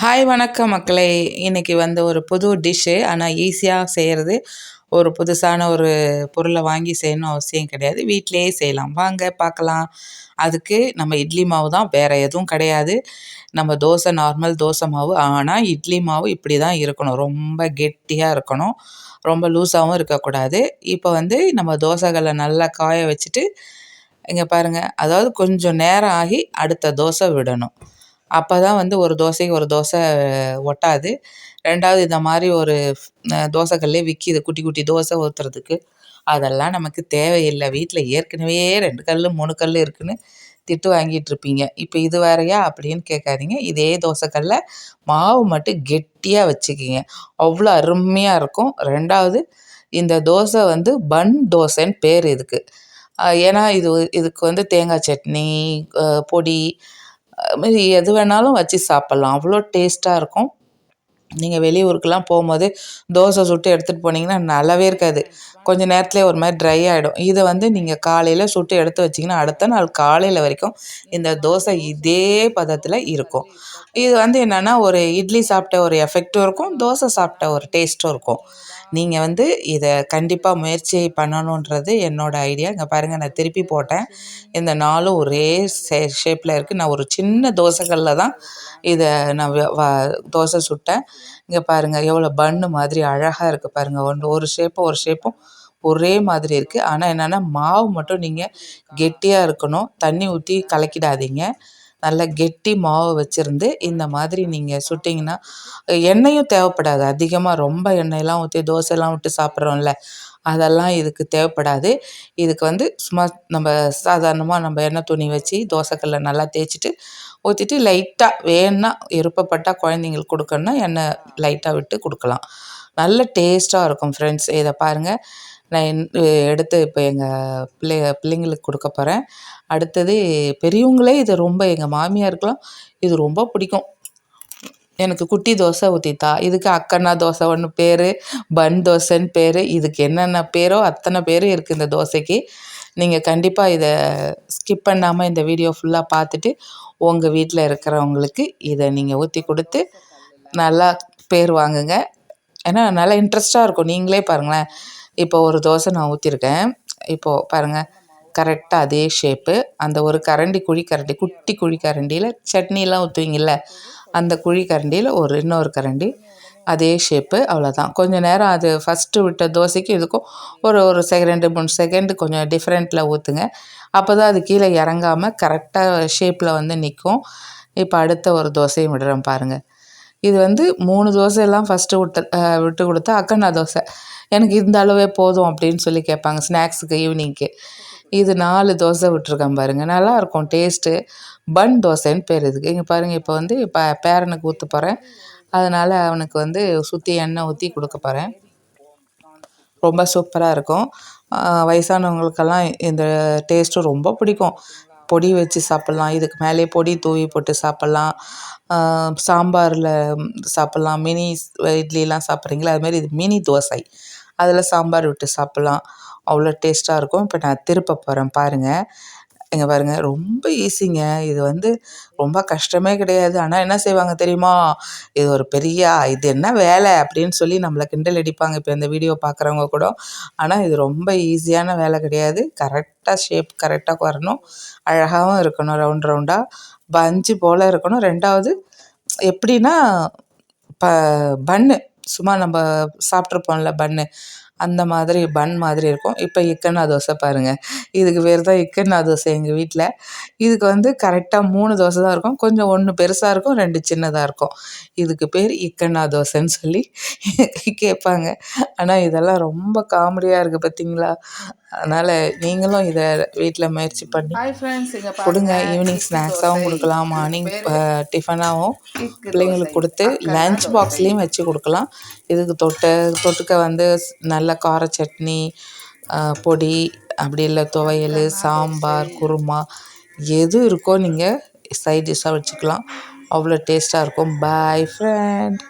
Hi வணக்கம் மக்களே. இன்றைக்கி வந்து ஒரு புது டிஷ்ஷு ஆனால் ஈஸியாக செய்கிறது ஒரு புதுசான ஒரு பொருளை வாங்கி செய்யணும் அவசியம் கிடையாது. வீட்டிலையே செய்யலாம். வாங்க பார்க்கலாம். அதுக்கு நம்ம இட்லி மாவு தான். வேறு எதுவும் கிடையாது. நம்ம தோசை நார்மல் தோசை மாவு. ஆனால் இட்லி மாவு இப்படி தான் இருக்கணும். ரொம்ப கெட்டியாக இருக்கணும். ரொம்ப லூஸாகவும் இருக்கக்கூடாது. இப்போ வந்து நம்ம தோசைகளை நல்லா காய வச்சுட்டு இங்கே பாருங்கள் அதாவது கொஞ்சம் நேரம் ஆகி அடுத்த தோசை விடணும். அப்போ தான் வந்து ஒரு தோசைக்கு ஒரு தோசை ஒட்டாது. ரெண்டாவது இந்த மாதிரி ஒரு தோசைக்கல்லே விற்கிது குட்டி குட்டி தோசை ஊற்றுறதுக்கு அதெல்லாம் நமக்கு தேவையில்லை. வீட்டில் ஏற்கனவே ரெண்டு கல் மூணு கல் இருக்குதுன்னு திட்டு வாங்கிட்டுருப்பீங்க இப்போ இது வேறையா அப்படின்னு கேட்காதீங்க. இதே தோசைக்கல்ல மாவு மட்டும் கெட்டியாக வச்சுக்கிங்க. அவ்வளோ அருமையாக இருக்கும். ரெண்டாவது இந்த தோசை வந்து பன் தோசைன்னு பேர் இதுக்கு. ஏன்னா இது இதுக்கு வந்து தேங்காய் சட்னி பொடி அதுமாரி எது வேணாலும் வச்சு சாப்பிட்லாம். அவ்வளோ டேஸ்ட்டாக இருக்கும். நீங்கள் வெளியூருக்கெலாம் போகும்போது தோசை சுட்டு எடுத்துகிட்டு போனீங்கன்னா நல்லாவே இருக்காது. கொஞ்சம் நேரத்துலேயே ஒரு மாதிரி ட்ரை ஆகிடும் இதை வந்து நீங்கள் காலையில் சுட்டு எடுத்து வச்சிங்கன்னா அடுத்த நாள் காலையில் வரைக்கும் இந்த தோசை இதே பதத்தில் இருக்கும். இது வந்து என்னென்னா ஒரு இட்லி சாப்பிட்ட ஒரு எஃபெக்ட்டும் இருக்கும் தோசை சாப்பிட்ட ஒரு டேஸ்ட்டும் இருக்கும். நீங்கள் வந்து இதை கண்டிப்பாக முயற்சி பண்ணணுன்றது என்னோடய ஐடியா இங்கே பாருங்கள் நான் திருப்பி போட்டேன். இந்த நாலும் ஒரே ஷே ஷேப்பில் இருக்குது நான் ஒரு சின்ன தோசைகளில் தான் இதை நான் வ தோசை சுட்டேன். இங்கே பாருங்கள் எவ்வளோ பன்னு மாதிரி அழகாக இருக்குது பாருங்கள் ஒன்று ஒரு ஷேப்பும் ஒரு ஷேப்பும் ஒரே மாதிரி இருக்குது ஆனால் என்னென்னா மாவு மட்டும் நீங்கள் கெட்டியாக இருக்கணும். தண்ணி ஊற்றி கலக்கிடாதீங்க. நல்லா கெட்டி மாவு வச்சுருந்து இந்த மாதிரி நீங்கள் சுட்டிங்கன்னா எண்ணெயும் தேவைப்படாது. அதிகமாக ரொம்ப எண்ணெயெல்லாம் ஊற்றி தோசைலாம் விட்டு சாப்பிட்றோம்ல அதெல்லாம் இதுக்கு தேவைப்படாது. இதுக்கு வந்து சும்மா நம்ம சாதாரணமாக நம்ம எண்ணெய் துணி வச்சு தோசைக்கல்லை நல்லா தேய்ச்சிட்டு ஊற்றிட்டு லைட்டாக வேணுன்னா விருப்பப்பட்டால் குழந்தைங்களுக்கு கொடுக்கணுன்னா எண்ணெய் லைட்டாக விட்டு கொடுக்கலாம். நல்ல டேஸ்ட்டாக இருக்கும் ஃப்ரெண்ட்ஸ் இதை பாருங்கள் நான் எடுத்து இப்போ எங்கள் பிள்ளை பிள்ளைங்களுக்கு கொடுக்க போகிறேன் அடுத்தது பெரியவங்களே இது ரொம்ப எங்கள் மாமியாருக்கெலாம் இது ரொம்ப பிடிக்கும். எனக்கு குட்டி தோசை ஊற்றித்தா இதுக்கு அக்கண்ணா தோசை ஒன்று பேர் பன் தோசைன்னு பேர் இதுக்கு என்னென்ன பேரோ அத்தனை பேரும் இருக்குது இந்த தோசைக்கு. நீங்கள் கண்டிப்பாக இதை ஸ்கிப் பண்ணாமல் இந்த வீடியோ ஃபுல்லாக பார்த்துட்டு உங்கள் வீட்டில் இருக்கிறவங்களுக்கு இதை நீங்கள் ஊற்றி கொடுத்து நல்லா பேர் வாங்குங்க. ஏன்னா நல்லா இன்ட்ரெஸ்ட்டாக இருக்கும். நீங்களே பாருங்களேன். இப்போ ஒரு தோசை நான் ஊற்றிருக்கேன் இப்போது பாருங்கள் கரெக்டாக அதே ஷேப்பு அந்த ஒரு கரண்டி குழி கரண்டி குட்டி குழி கரண்டியில் சட்னிலாம் ஊற்றுவீங்கள்ல அந்த குழி கரண்டியில் ஒரு இன்னொரு கரண்டி அதே ஷேப்பு அவ்வளோதான் கொஞ்சம் நேரம் அது ஃபஸ்ட்டு விட்ட தோசைக்கு இதுக்கும் ஒரு ஒரு செகண்டு மூணு செகண்டு கொஞ்சம் டிஃப்ரெண்ட்டில் ஊற்றுங்க அப்போ தான் அது கீழே இறங்காமல் கரெக்டாக ஷேப்பில் வந்து நிற்கும் இப்போ அடுத்த ஒரு தோசையும் விடுறேன் பாருங்கள் இது வந்து மூணு தோசையெல்லாம் ஃபஸ்ட்டு விட்ட விட்டு கொடுத்தா அக்கண்ணா தோசை. எனக்கு இந்த அளவே போதும் அப்படின்னு சொல்லி கேட்பாங்க ஸ்நாக்ஸுக்கு ஈவினிங்க்கு. இது நாலு தோசை விட்டுருக்கேன் பாருங்கள் நல்லாயிருக்கும் டேஸ்ட்டு. பன் தோசைன்னு பேர் இதுக்கு. இங்கே பாருங்கள் இப்போ வந்து இப்போ பேரனுக்கு ஊற்ற போகிறேன் அதனால் அவனுக்கு வந்து சுற்றி எண்ணெய் ஊற்றி கொடுக்க போகிறேன் ரொம்ப சூப்பராக இருக்கும். வயசானவங்களுக்கெல்லாம் இந்த டேஸ்ட்டும் ரொம்ப பிடிக்கும். பொடி வச்சு சாப்பிட்லாம். இதுக்கு மேலேயே பொடி தூவி போட்டு சாப்பிட்லாம். சாம்பாரில் சாப்பிட்லாம். மினி இட்லிலாம் சாப்பிட்றீங்களா? அதுமாரி இது மினி தோசை. அதில் சாம்பார் விட்டு சாப்பிட்லாம். அவ்வளோ டேஸ்ட்டாக இருக்கும். இப்போ நான் திருப்ப போகிறேன். பாருங்கள் இங்கே பாருங்கள் ரொம்ப ஈஸிங்க இது வந்து ரொம்ப கஷ்டமே கிடையாது. ஆனால் என்ன செய்வாங்க தெரியுமா? இது ஒரு பெரிய இது என்ன வேலை அப்படின்னு சொல்லி நம்மளை கிண்டல் அடிப்பாங்க. இப்போ இந்த வீடியோ பார்க்குறவங்க கூட. ஆனால் இது ரொம்ப ஈஸியான வேலை கிடையாது. கரெக்டாக ஷேப் கரெக்டாக வரணும். அழகாகவும் இருக்கணும் ரவுண்ட் ரவுண்டாக பஞ்சு போல் இருக்கணும். ரெண்டாவது எப்படின்னா ப பன்னு சும்மா நம்ம சாப்பிட்ருப்போம்ல பன்னு அந்த மாதிரி பன் மாதிரி இருக்கும். இப்போ இக்கன்னா தோசை பாருங்கள் இதுக்கு பேர் தான் இக்கன்னா தோசை எங்கள் வீட்டில் இதுக்கு வந்து கரெக்டாக மூணு தோசை தான் இருக்கும். கொஞ்சம் ஒன்று பெருசாக இருக்கும் ரெண்டு சின்னதாக இருக்கும். இதுக்கு பேர் இக்கன்னா தோசைன்னு சொல்லி கேட்பாங்க ஆனால் இதெல்லாம் ரொம்ப காமெடியாக இருக்குது பார்த்தீங்களா அதனால் நீங்களும் இதை வீட்டில் முயற்சி பண்ணி கொடுங்க. ஈவினிங் ஸ்நாக்ஸாகவும் கொடுக்கலாம். மார்னிங் டிஃபனாகவும் பிள்ளைங்களுக்கு கொடுத்து லன்ச் பாக்ஸ்லேயும் வச்சு கொடுக்கலாம். இதுக்கு தொட்டு தொட்டுக்க வந்து நல்ல கார சட்னி பொடி அப்படி இல்லை துவையல் சாம்பார் குருமா எது இருக்கோ நீங்கள் சைட் டிஷ்ஷாக வச்சுக்கலாம். அவ்வளோ டேஸ்ட்டாக இருக்கும். பாய் ஃப்ரெண்ட்